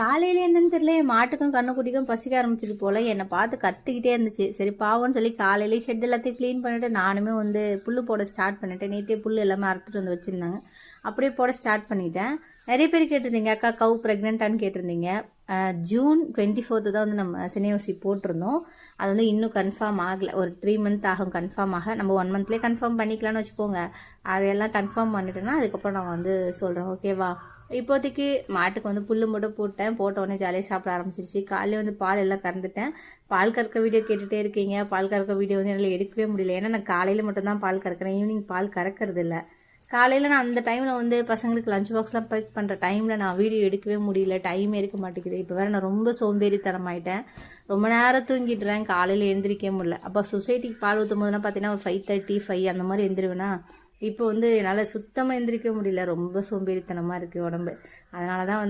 காலையில் என்னன்னு தெரியல என் மாட்டுக்கும் கண்ணுக்குட்டிக்கும் பசிக்க ஆரம்பிச்சிட்டு போல என்னை பார்த்து கத்திக்கிட்டே இருந்துச்சு. சரி பாவம்னு சொல்லி காலையிலேயே ஷெட் எல்லாத்தையும் க்ளீன் பண்ணிட்டு நானுமே வந்து புல் போட ஸ்டார்ட் பண்ணிட்டேன். நேற்றே புல் எல்லாமே அறுத்துட்டு வந்து வச்சுருந்தாங்க. அப்படியே போட ஸ்டார்ட் பண்ணிட்டேன். நிறைய பேர் கேட்டிருந்தீங்க அக்கா கவு ப்ரெக்னென்ட்டான்னு கேட்டிருந்தீங்க. ஜூன் டுவெண்ட்டி ஃபோர்த்து தான் வந்து நம்ம சினையோசி போட்டிருந்தோம். அது வந்து இன்னும் கன்ஃபார்ம் ஆகலை. ஒரு த்ரீ மந்த் ஆகும் கன்ஃபார்ம் ஆக. நம்ம ஒன் மந்த்லேயே கன்ஃபார்ம் பண்ணிக்கலாம்னு வச்சுக்கோங்க. அதையெல்லாம் கன்ஃபார்ம் பண்ணிட்டோன்னா அதுக்கப்புறம் நான் வந்து சொல்கிறேன் ஓகேவா இப்போதைக்கு மாட்டுக்கு வந்து புல்லு மட்டும் போட்டேன். போட்ட உடனே ஜாலியாக சாப்பிட ஆரம்பிச்சிருச்சு. காலையில் வந்து பால் எல்லாம் கறந்துட்டேன். பால் கறக்க வீடியோ கேட்டுகிட்டே இருக்கீங்க. பால் கறக்க வீடியோ வந்து என்னால் எடுக்கவே முடியல. ஏன்னா நான் காலையில் மட்டும் தான் பால் கறக்கிறேன். ஈவினிங் பால் கறக்கிறது இல்லை. காலையில் நான் அந்த டைமில் வந்து பசங்களுக்கு லஞ்ச் பாக்ஸ்லாம் பேக் பண்ணுற டைமில் நான் வீடியோ எடுக்கவே முடியல டைமே இருக்க மாட்டேங்குது. இப்போ வேறு நான் ரொம்ப சோம்பேறித்தனமாயிட்டேன். ரொம்ப நேரம் தூங்கிடுறேன் காலையில் எழுந்திரிக்கவே முடியல. அப்போ சொசைட்டிக்கு பால் ஊற்றும் போதுலாம் பார்த்தீங்கன்னா ஒரு ஃபைவ் தேர்ட்டி ஃபைவ் அந்த மாதிரி எந்திருவேனா இப்போ வந்து என்னால் சுத்தமாக எந்திரிக்க முடியல. ரொம்ப சோம்பேறித்தனமாக இருக்குது உடம்பு. அதனால தான் வந்து